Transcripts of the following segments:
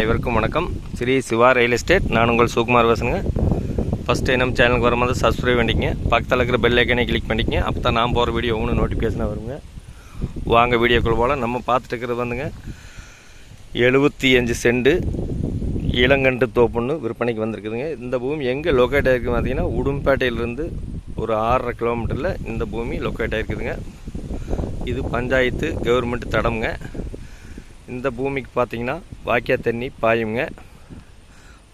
அனைவருக்கும் வணக்கம். Sri Siva real estate நான் உங்கள் சுகுமார் பேசுங்க ஃபஸ்ட் டைம் நம்ம சேனலுக்கு வரும்போது சப்ஸ்கிரைப் பண்ணிக்கங்க. பக்கத்தில் இருக்கிற பெல் ஐக்கனே கிளிக் பண்ணிக்கங்க. அப்போ தான் நான் போகிற வீடியோ ஒன்று நோட்டிஃபிகேஷனாக வருங்க. வாங்க வீடியோக்குள்ள போல் நம்ம பார்த்துட்டு இருக்கிறது வந்துங்க. எழுபத்தி அஞ்சு செண்டு இளங்கண்டு தோப்புன்னு விற்பனைக்கு வந்திருக்குதுங்க. இந்த பூமி எங்கே லொக்கேட் ஆகிருக்கு பார்த்தீங்கன்னா உடும்பேட்டையிலேருந்து ஒரு ஆறரை கிலோமீட்டரில் இந்த பூமி லொக்கேட் ஆகிருக்குதுங்க இது பஞ்சாயத்து கவர்மெண்ட் தடம்ங்க. இந்த பூமிக்கு பார்த்தீங்கன்னா வாக்கியா தண்ணி பாயுங்க.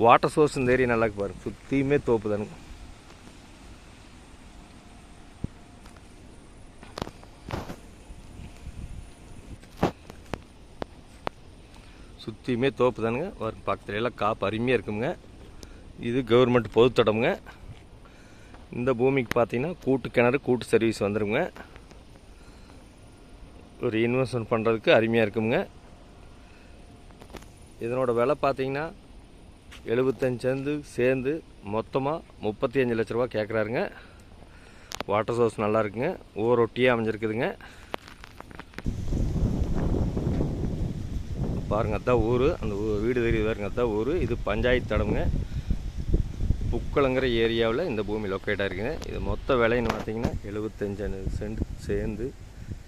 வாட்டர் சோர்ஸ் இந்த ஏரியா நல்லா இருக்கு பாருங்க சுற்றியுமே தோப்பு தானுங்க. சுற்றியுமே தோப்பு தானுங்க. வரும் பக்கத்துல எல்லாம் காப்பு அருமையாக இருக்குங்க. இது கவர்மெண்ட் பொதுத்தடமுங்க இந்த பூமிக்கு பார்த்தீங்கன்னா கூட்டு கிணறு கூட்டு சர்வீஸ் வந்துருங்க. ஒரு இன்வெஸ்ட்மெண்ட் பண்ணுறதுக்கு அருமையாக இருக்குங்க. இதனோட விலை பார்த்தீங்கன்னா எழுபத்தஞ்சு சேர்ந்து மொத்தமாக முப்பத்தி அஞ்சு லட்ச ரூபா கேட்குறாருங்க வாட்டர் சோர்ஸ் நல்லா இருக்குங்க. ஊர் ஒட்டியே அமைஞ்சிருக்குதுங்க. பாருங்க அதான் ஊர். அந்த வீடு தெரியுது பாருங்க அதான் ஊர். இது பஞ்சாயத்து தடமுங்க புக்கலங்கிற ஏரியாவில் இந்த பூமி லொக்கேட்டாக இருக்குங்க இது மொத்த விலைன்னு பார்த்தீங்கன்னா எழுபத்தஞ்சு சென்ட் சேர்ந்து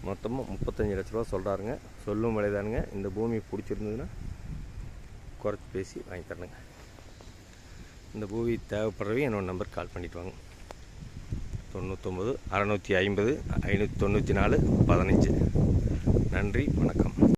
மொத்தமாக முப்பத்தஞ்சு லட்ச ரூபா சொல்கிறாருங்க சொல்லும் விலைதானுங்க. இந்த பூமி பிடிச்சிருந்ததுன்னா குறைச்சி பேசி வாங்கி தரணுங்க. இந்த பூவி தேவைப்படுறவே என்னோட நம்பர் கால் பண்ணிட்டு வாங்க. தொண்ணூத்தொம்பது அறநூற்றி ஐம்பது ஐநூற்றி தொண்ணூற்றி நாலு பதினஞ்சு. நன்றி வணக்கம்.